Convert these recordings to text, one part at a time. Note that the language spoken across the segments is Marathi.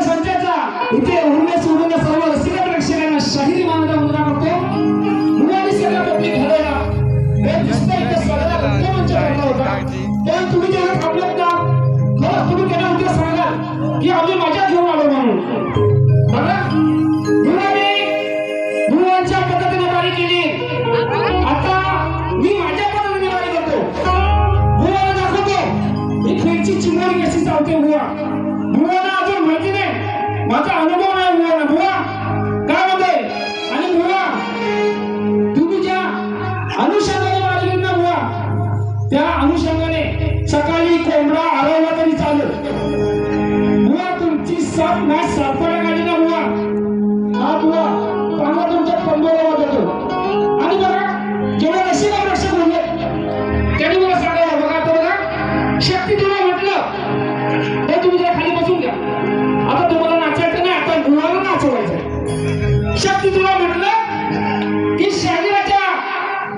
संचाचा इथे सोडून सर्व रसिक प्रेक्षकांना शाहिरी करतो मुलांनी सगळ्या घालायला पण तुम्ही जेव्हा थांबलेत ना तुम्ही त्यांना उद्या की आम्ही मजा घेऊन आलो म्हणून. बघा. मुलांनी मुलांच्या पद्धतीने केली. आता मी माझ्या पद्धतीने वारी करतो. मुलाला दाखवतो. ही खेळची कशी चालते बुवा माझा अनुभव नाही बुवाला बुवा. काय म्हणते? आणि बुवा तुम्ही ज्या अनुषंगाने वारी ना बुवा. त्या अनुषंगाने सकाळी कोंबडा आरवला तरी चालू बुवा तुमची सात मॅच सातपाड्या ना बुवा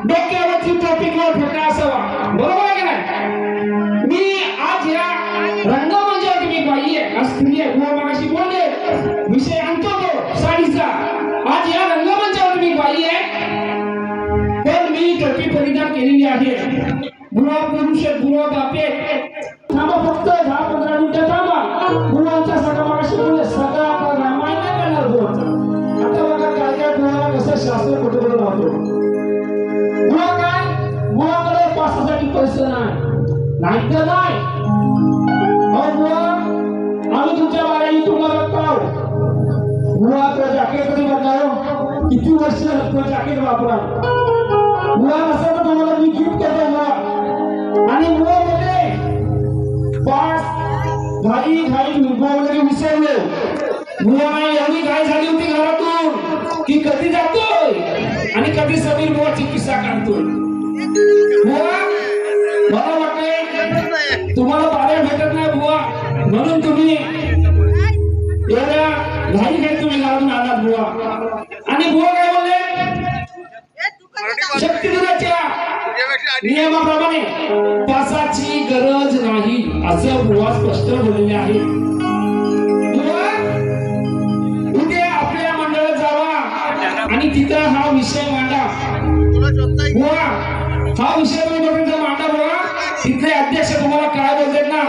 डोक्यावरची टोपी किंवा फेटा असावा. बरोबर आहे की नाही? मी आज या रंगमंचावर तुम्ही बाई आहे आज स्त्री आहे मगाशी बोलले विषय आणतो तो साडीचा. आज या रंगमंचावर तुम्ही बाई आहे. पण मी टोपी परिधान केलेली आहे. नाही. तर नाही आम्ही तुमच्या बाळाही तुम्हाला बघतो तो जॅकेट कधी हो? किती वर्ष तो जॅकेट वापरा असं तर तुम्हाला मी गिफ्ट करतो मुला आणि मुलं पाच घाई घाई वगैरे मुलांना एवढी घाई झाली होती घरातून की कधी जातोय? आणि कधी समीर बुवाची किस्सा काढतोय? बुवा म्हणून तुम्ही एवढ्या घाई घाई तुम्ही लावून आलात बुवा. आणि बुवा काय बोलले? शक्ती नियमाप्रमाणे पासाची गरज नाही असं बुवा स्पष्ट बोललेले आहे. उद्या आपल्या मंडळात जावा आणि तिथं हा विषय मांडा. बुवा हा विषय मांडा बुवा तिथले अध्यक्ष तुम्हाला काय बोलतात ना?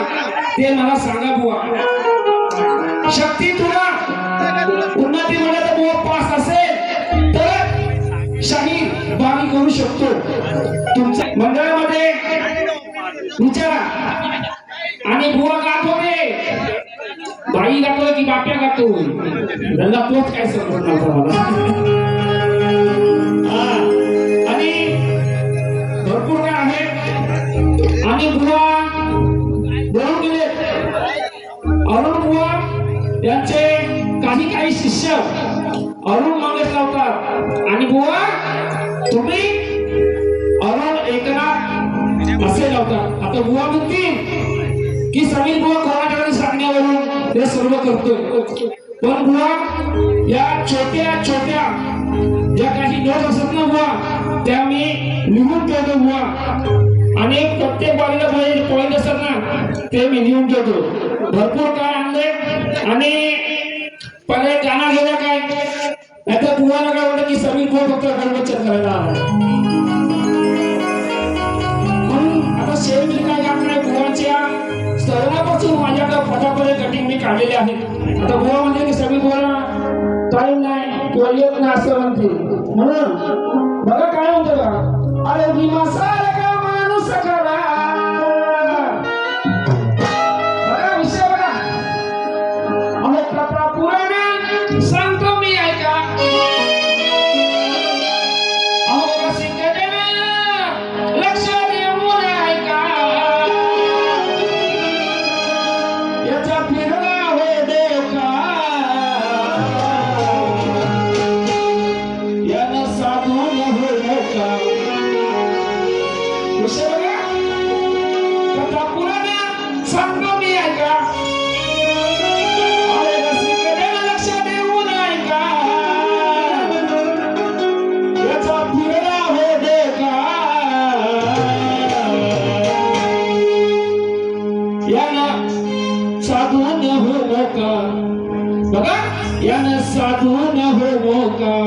ते मला सांगा बुवा. शक्ती तुला. उन्नती म्हणत बुवा पास असेल तर शाही बागी करू शकतो. तुमच्या मंडळामध्ये विचारा. आणि बुवा गातो रे बाई गातो की बाप्या गातो धंदा पोच काय समजत मला. आणि भरपूर काय आहे? आणि बुवा अरुण माणूस लावतात. आणि बुवा तुम्ही अरुण एकनाथ असे लावतात. आता बुवा म्हणतील की समीर बुवा कोणाकडे सांगण्यावरून हे सर्व करतोय. पण बुवा या छोट्या छोट्या ज्या काही नोट असत ना बुवा त्या मी लिहून ठेवतो बुवा. आणि प्रत्येक बाजूला पॉईंट असतात ना ते मी लिहून ठेवतो. भरपूर काय आणले आणि पहिले गाणं गेला काय? आता तुम्हाला काय वाटत की समीर बुवा फक्त गणपत करायला म्हणून आता शेर काय माझ्याकडे फटाफट कटिंग मी काढलेले आहे आता म्हणजे की समीर बुवाला टाईम नाही किंवा येत नाही असं म्हणते. म्हणून बघा काय म्हणतो का अरे मी मासा याचा यानं साधू न हो मोका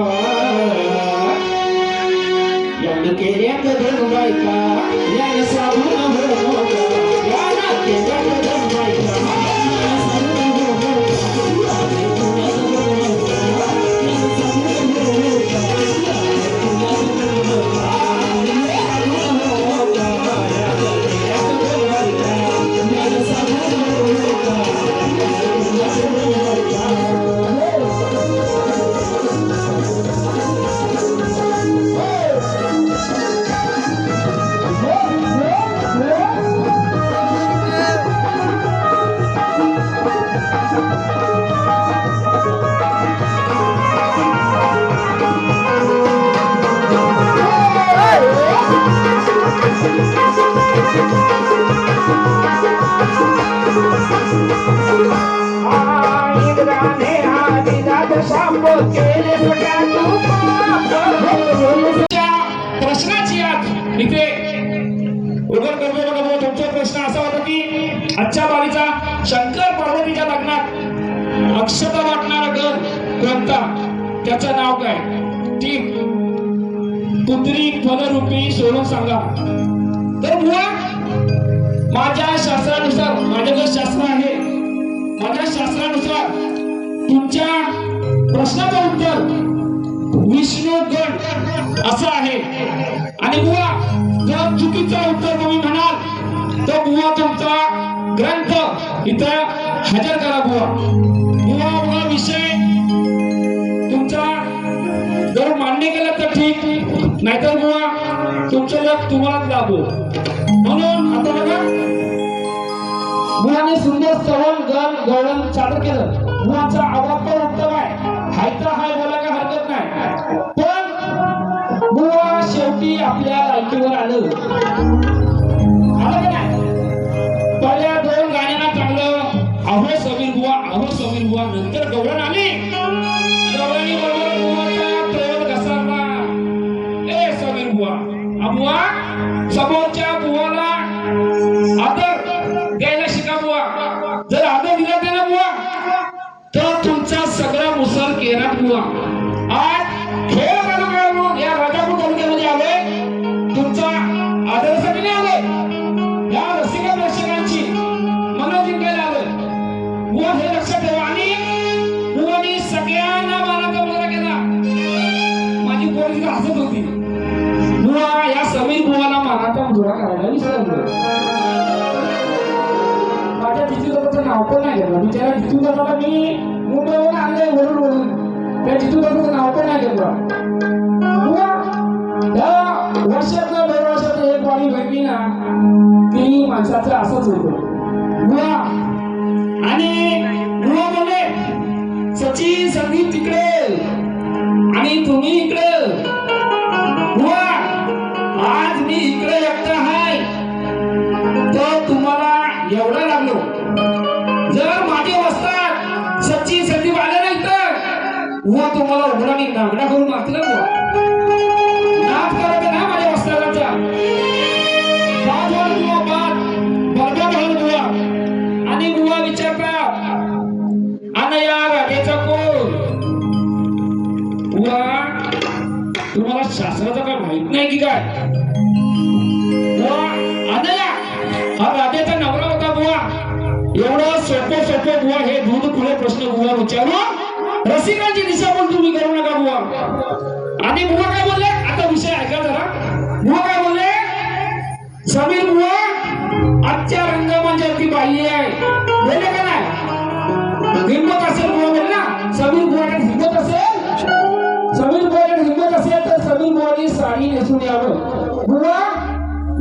उघड करतोय बघा भाऊ, तुमचा प्रश्न असा होता की आजच्या बारीचा शंकर पार्वतीच्या लग्नात अक्षता वाटणारा गण कोणता? त्याचं नाव काय? ठीक पुत्री फलरूपी सोडून सांगा. तर बुवा माझ्या शास्त्रानुसार माझ्याकडे शास्त्र आहे माझ्या शास्त्रानुसार तुमच्या प्रश्नाचं उत्तर विष्णू गण असं आहे. आणि बुवा जर चुकीचं उत्तर तुम्ही म्हणाल तर बुवा तुमचा ग्रंथ इथं हजर करा बुवा. बुवा हा विषय तुमचा जर मान्य केला तर ठीक नाहीतर बुवा तुमचं लग तुम्हालाच लागू म्हणून आता बघा बुवाने सुंदर सवल गण गळण चालू केलं. बुवाचा आवाज पण उत्तम आहे. हायचा हाय बोलायला हरकत नाही. अहो समीर बुवा अहो समीर बुवा नंतर गवळण आली. गवळणी बरोबर बुवाचा प्रयोग घसरला. ए समीर बुवा अबुवा बुवा समोरच्या बुवाला आदर द्यायला शिका बुवा. जर आदर दिला त्याला बुवा तर तुमचा सगळा मुसल केला बुवा. माझी हसत होती. बुवा या समीर बुवाला मानाचा मुलगा करायला विसरलो. माझ्या जिजूदादाचं नाव पण नाही घेतलं. बिचारा जिजूदादाला मी मुंबईवरून आणलंय वरून वरून. त्या जिजूदादाचं नाव पण नाही घेतलं. बुवा, त्या वर्षातलं दोन वर्षातलं एक पाणी भेटली ना ती माणसाचं असंच होतं. बुवा आणि बुवा बोलले सचिन संदीप तिकडे. आणि तुम्ही इकडे? एवढं लागलो. जर माझे वस्तात सचिन संदीप आले नाही तर बुवा तुम्हाला उघडाने नागडा करून मारतील हं बुवा नाच करायचं ना माझ्या वस्तादाच्या बाद व्हाल बुवा बाद बरबाद व्हाल बुवा आणि बुवा विचारता आणि या राजाचा कोण? बुवा तुम्हाला शास्त्राचं काय माहीत नाही की काय? खुले प्रश्न बुवा विचारून रसिकांची दिशाभूल तुम्ही करू नका बुवा. आणि बुवा काय बोलले? आता विषय ऐका जरा. बुवा काय बोलले? समीर बुवा आजच्या रंगमंचावरती बाई आहे. बोलले का नाही? हिंमत असेल बुवा बोल ना. समीर बुवाकडे हिंमत असेल? समीर बुवाकडे हिंमत असेल तर समीर बुवानी साडी नेसून यावं. बुवा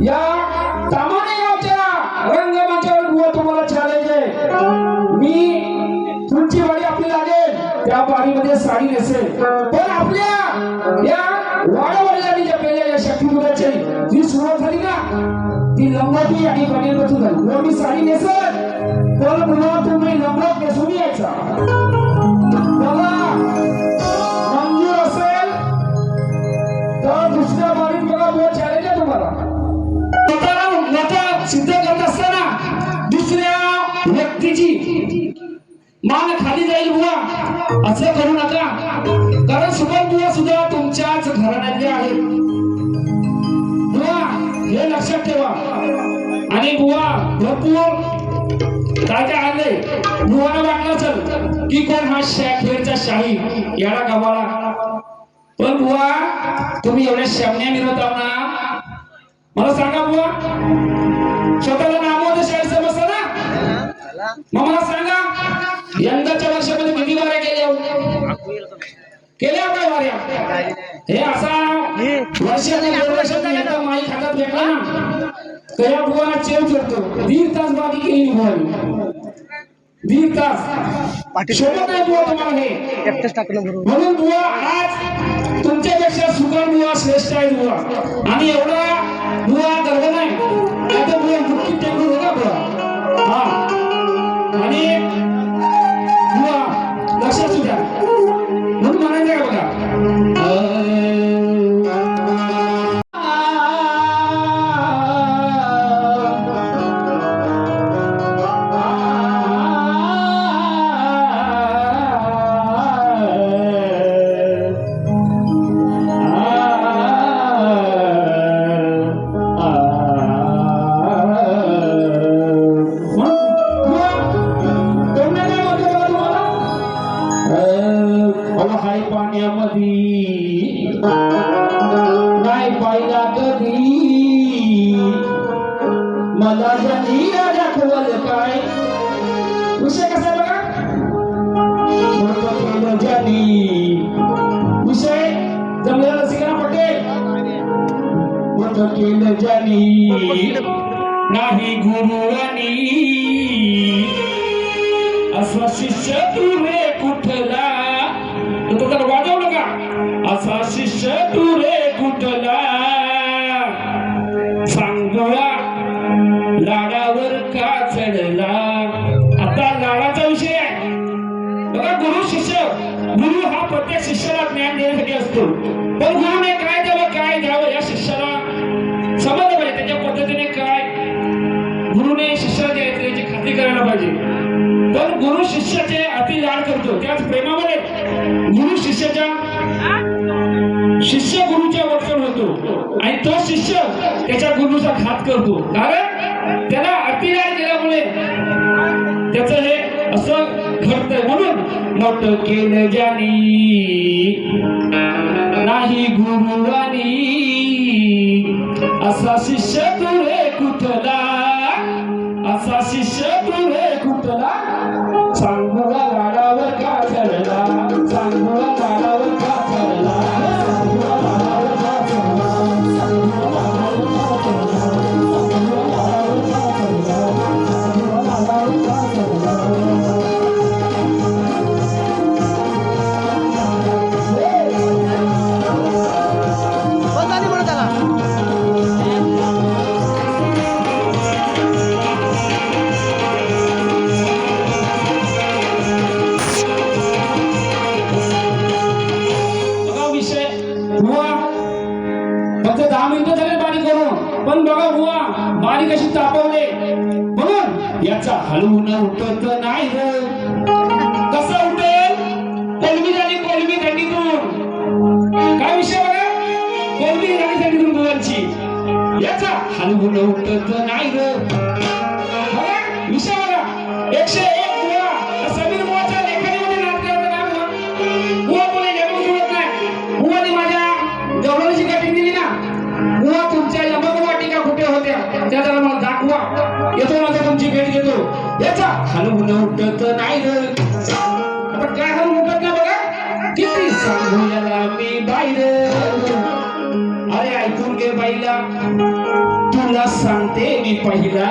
या तामाने गावच्या रंगमंचावर बुवा तुम्हाला चॅलेंज आहे. त्या पाणीमध्ये साडी नेसेल. पण आपल्या या वाडवडिलांनी जपलेल्या या शक्तिमुलाची जी सुरुवात झाली ना ती लंगोटी आणि बनेलपासून झाली. मग मी साडी नेसेल पण पुन्हा तुम्ही लंगोट नेसून यायचा. बघा मंजूर असेल तर दुसऱ्या बारीत बघा बुवा चॅलेंज आहे तुम्हाला. सिद्ध करत असताना दुसऱ्या व्यक्तीची मान खाली जाईल बुवा. असं करू नका. कारण शुभम बुवा सुद्धा तुमच्याच घराण्यातले आहेत. बुवा हे लक्षात ठेवा. आणि बुवा भरपूर काय काय आलंय बुवाला वाटलं चल की कोण हा खेळचा शाही याला गवाळा पण बुवा तुम्ही एवढ्या शामण्या मिळत आहो ना मला सांगा बुवा. स्वतःला नामोद शाही समजतं ना? मग मला सांगा. यंदाच्या वर्षामध्ये किती वाऱ्या केल्या? केल्या काय वाऱ्या? हे असा वर्षाने दोन वर्षाने एकदा माई खातात भेटला ना कया बुवाला चेव चढतो दीड तास बाकी केली बुवानी दीड तास. शोभत नाही बुवा तुम्हाला हे. एकटंच टाकलं म्हणून. बुवा आज तुमच्यापेक्षा सुगम बुवा श्रेष्ठ आहे बुवा. आणि एवढा बुवा गर्व नाही. आता बुवा दुःखी टेकून होता बुवा. हा. आणि बुवा लक्षात सुद्धा म्हणून म्हणायचं विषय कसा आहे बघा? मोठं केलं विषय? जमलेला रसिकांना पटेल. केलं ज्यानी. नाही गुरु आणि असा शिष्य तू कुठला शिष्याला ज्ञान देण्यासाठी असतो. पण गुरुने काय द्यावं काय द्यावं या शिष्याला समजलं पाहिजे. त्याच्या पद्धतीने काय गुरुने शिष्याला द्यायचं याची खात्री करायला पाहिजे. पण गुरु शिष्याचे अति लाड करतो. त्याच प्रेमामध्ये गुरु शिष्याच्या शिष्य गुरुच्या वर्तन होतो. आणि तो शिष्य त्याच्या गुरुचा घात करतो. कारण त्याला अति केल्यामुळे त्याच हे असं घडतंय. म्हणून मोठ केलं ज्यानी नाही गुरुवानी असा शिष्य तुरे कुठला असा शिष्य तुरे एकशे एक बुवा. समीर बुवाच्या लेखणीमध्ये नाच करत ना बुवा बुवा बोले जगू सोडत नाही. बुवाने माझ्या गौरवाची कटिंग दिली ना? बुवा तुमच्या यमक वाटिका कुठे होत्या? त्या जरा मला दाखवा. येतो माझा तुमची भेट घेतो. याचा हलवून उठत नाही ग आता काय हलवून उठत नाही बघा. किती सांगू याला मी बाहेर अरे ऐकून घे बाईला. तुला सांगते मी पहिला.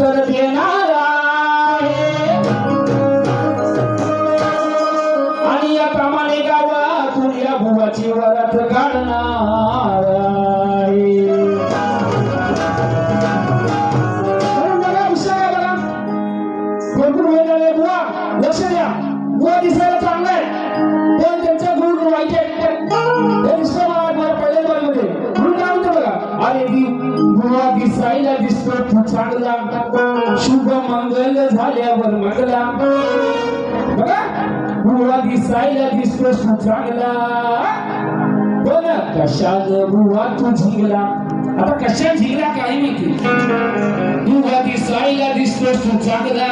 উত্তর দিও না शुभ मंगल झाल्यावर मंगला. बुवा दिसायला दिसतो चांगला. पण कशात बुवा तू झिंगला. आता कशा झिंगला काय माहिती? बुवा दिसायला दिसतो चांगला.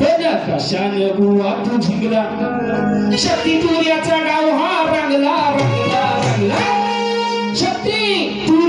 पण तू झिंगला. गाव हा रंगला रंगला रंगला. शक्ती तू